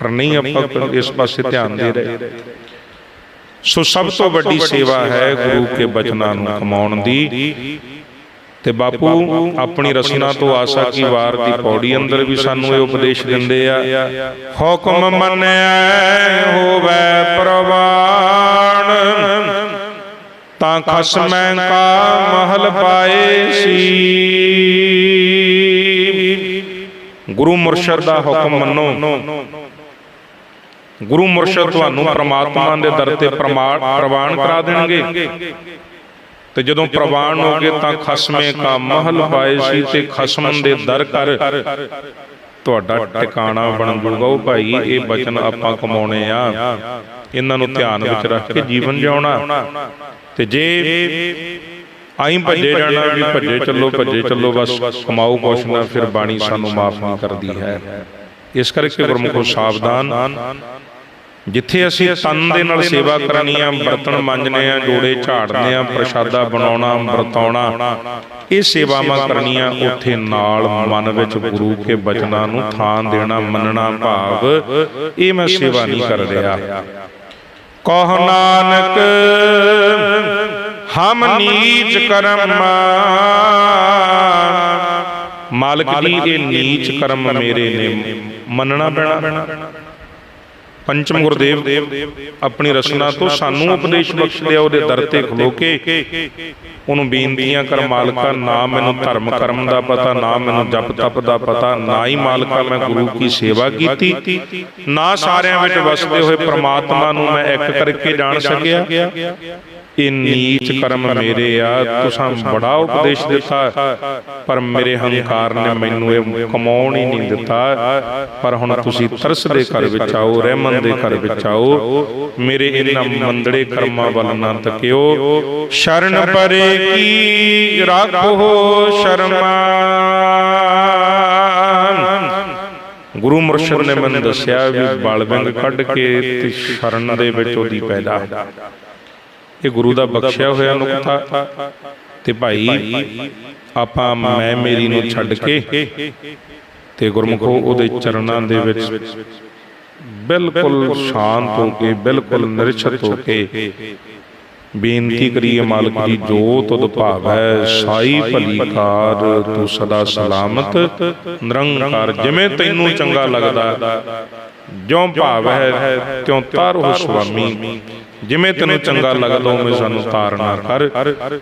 ਪਰ ਨਹੀਂ ਆਪਾਂ ਇਸ ਪਾਸੇ ਧਿਆਨ ਦੇ ਰਹੇ। ਸੋ ਸਭ ਤੋਂ ਵੱਡੀ ਸੇਵਾ ਹੈ ਗੁਰੂ ਕੇ ਬਚਨਾਂ ਨੂੰ ਕਮਾਉਣ ਦੀ। ਤੇ ਬਾਪੂ ਆਪਣੀ ਰਸਨਾ ਤੋਂ ਆਸਾ ਕੀ ਵਾਰ ਦੀ ਪੌੜੀ ਅੰਦਰ ਵੀ ਸਾਨੂੰ ਇਹ ਉਪਦੇਸ਼ ਦਿੰਦੇ ਆ ਹੁਕਮ ਮੰਨਿਆ ਹੋਵੇ ਪ੍ਰਵਾਨ। ਤਾਂ ਖਸਮੈ ਕਾ ਮਹਲ ਪਾਏ ਸੀ ਗੁਰੂ ਮੁਰਸ਼ਦ ਦਾ ਹੁਕਮ ਮੰਨੋ। ਗੁਰੂ ਮੁਰਸ਼ਦ ਤੁਹਾਨੂੰ ਪ੍ਰਮਾਤਮਾ ਦੇ ਦਰ ਤੇ ਪ੍ਰਵਾਨ ਕਰਾ ਦੇਣਗੇ। ਤੇ ਜਦੋਂ ਪ੍ਰਵਾਨ ਹੋਗੇ ਤਾਂ ਖਸਮੇ ਕਾ ਮਹਲ ਪਾਏ ਸੀ ਤੇ ਖਸਮ ਦੇ ਦਰ ਕਰ। ਤੁਹਾਡਾ ਟਿਕਾਣਾ ਬਣ ਜੂਗਾ ਉਹ ਭਾਈ, ਇਹ ਬਚਨ ਆਪਾਂ ਕਮਾਉਣੇ ਆ। ਇਹਨਾਂ ਨੂੰ ਧਿਆਨ ਵਿੱਚ ਰੱਖ ਕੇ ਜੀਵਨ ਜਿਉਣਾ। ਤੇ ਜੇ ਆਈ ਭੱਜੇ ਜਾਣਾ ਵੀ ਭੱਜੇ ਚੱਲੋ ਭੱਜੇ ਚੱਲੋ, ਬਸ ਕਮਾਓ ਕੁਛ ਨਾ, ਫਿਰ ਬਾਣੀ ਸਾਨੂੰ ਮਾਫ ਨਹੀਂ ਕਰਦੀ ਹੈ। ਇਸ ਕਰਕੇ ਗੁਰਮੁਖੋ ਸਾਵਧਾਨ ਜਿੱਥੇ ਅਸੀਂ ਤਨ ਦੇ ਨਾਲ ਸੇਵਾ ਕਰਨੀ ਆ ਬਰਤਨ ਮਾਂਜਨੇ ਆ ਜੋੜੇ ਝਾੜਨੇ ਆ ਪ੍ਰਸ਼ਾਦਾ ਬਣਾਉਣਾ ਵਰਤਾਉਣਾ ਇਹ ਸੇਵਾਵਾਂ ਕਰਨੀਆਂ ਉੱਥੇ ਨਾਲ ਮਨ ਵਿੱਚ ਗੁਰੂ ਕੇ ਬਚਨਾਂ ਨੂੰ ਥਾਂ ਦੇਣਾ ਮੰਨਣਾ ਭਾਵ ਇਹ ਮੈਂ ਸੇਵਾ ਨਹੀਂ ਕਰ ਰਿਹਾ। ਕਹ ਨਾਨਕ ਹਮ ਨੀਚ ਕਰਮਾ ਮਾਲਕ ਜੀ ਇਹ ਨੀਚ ਕਰਮ ਮੇਰੇ ਨੇ ਮੰਨਣਾ ਪੈਣਾ। ਪੰਚਮ ਗੁਰਦੇਵ ਆਪਣੀ ਰਸਨਾ ਤੋਂ ਸਾਨੂੰ ਉਪਦੇਸ਼ ਬਖਸ਼ ਉਹਦੇ ਦਰ ਤੇ ਖਲੋ ਕੇ ਉਹਨੂੰ ਬੇਨਤੀਆਂ ਕਰ ਮਾਲਕਾ, ਨਾ ਮੈਨੂੰ ਧਰਮ ਕਰਮ ਦਾ ਪਤਾ, ਨਾ ਮੈਨੂੰ ਜਪ ਤਪ ਦਾ ਪਤਾ, ਨਾ ਹੀ ਮਾਲਕਾ ਮੈਂ ਗੁਰੂ ਕੀ ਸੇਵਾ ਕੀਤੀ। ਨਾ ਸਾਰਿਆਂ ਵਿੱਚ ਵਸਦੇ ਹੋਏ ਪ੍ਰਮਾਤਮਾ ਨੂੰ ਮੈਂ ਇੱਕ ਕਰਕੇ ਜਾਣ ਸਕਿਆ। ਇਹ ਨੀਚ ਕਰਮ ਮੇਰੇ ਆ ਤੁਸਾਂ ਬੜਾ ਉਪਦੇਸ਼ ਦਿੱਤਾ। ਪਰ ਮੇਰੇ ਹੰਕਾਰ ਨੇ ਮੈਨੂੰ ਇਹ ਕਮਾਉਣ ਹੀ ਨਹੀਂ ਦਿੱਤਾ। ਪਰ ਹੁਣ ਤੁਸੀਂ ਤਰਸ ਦੇ ਘਰ ਵਿੱਚ ਆਓ ਰਹਿਮਨ ਦੇ ਘਰ ਵਿੱਚ ਆਓ। ਮੇਰੇ ਇਹਨਾਂ ਮੰਦੜੇ ਕਰਮਾਂ ਵੱਲ ਨਾ ਤਕਿਓ ਸ਼ਰਨ ਪਰੇ ਕੀ ਰੱਖੋ ਸ਼ਰਮਾ। ਗੁਰੂ ਮੁਰਸ਼ਿਦ ਨੇ ਮੈਨੂੰ ਦੱਸਿਆ ਵੀ ਬਲ ਵਿੰਗ ਕੱਢ ਕੇ ਤੇ ਸ਼ਰਨ ਦੇ ਵਿੱਚ ਉਹਦੀ ਪੈਦਾ। ਇਹ ਗੁਰੂ ਦਾ ਬਖਸ਼ਿਆ ਹੋਇਆ ਨੁਕਤਾ ਤੇ ਭਾਈ, ਆਪਾਂ ਮੈਂ ਮੇਰੀ ਨੂੰ ਛੱਡ ਕੇ ਤੇ ਗੁਰਮੁਖੋ ਉਹਦੇ ਚਰਨਾਂ ਦੇ ਵਿੱਚ ਬਿਲਕੁਲ ਸ਼ਾਂਤ ਹੋ ਕੇ, ਬਿਲਕੁਲ ਨਿਰਛਤ ਹੋ ਕੇ ਬੇਨਤੀ ਕਰੀਏ ਮਾਲਕ ਜੀ, ਜੋ ਤੁਧ ਭਾਵੈ ਸਾਈ ਭਲੀ ਕਾਰ ਤੂੰ ਸਦਾ ਸਲਾਮਤ, ਨਿਰੰਕਾਰ, ਜਿਵੇਂ ਤੈਨੂੰ ਚੰਗਾ ਲੱਗਦਾ, ਜਿਉਂ ਭਾਵ ਹੈ ਤਿਉਂ ਤਾਰੋ ਸੁਆਮੀ। ਜਿਵੇਂ ਤੈਨੂੰ ਚੰਗਾ ਲੱਗਦਾ ਉਵੇਂ ਸਾਨੂੰ ਤਾਰਨਾ ਕਰ।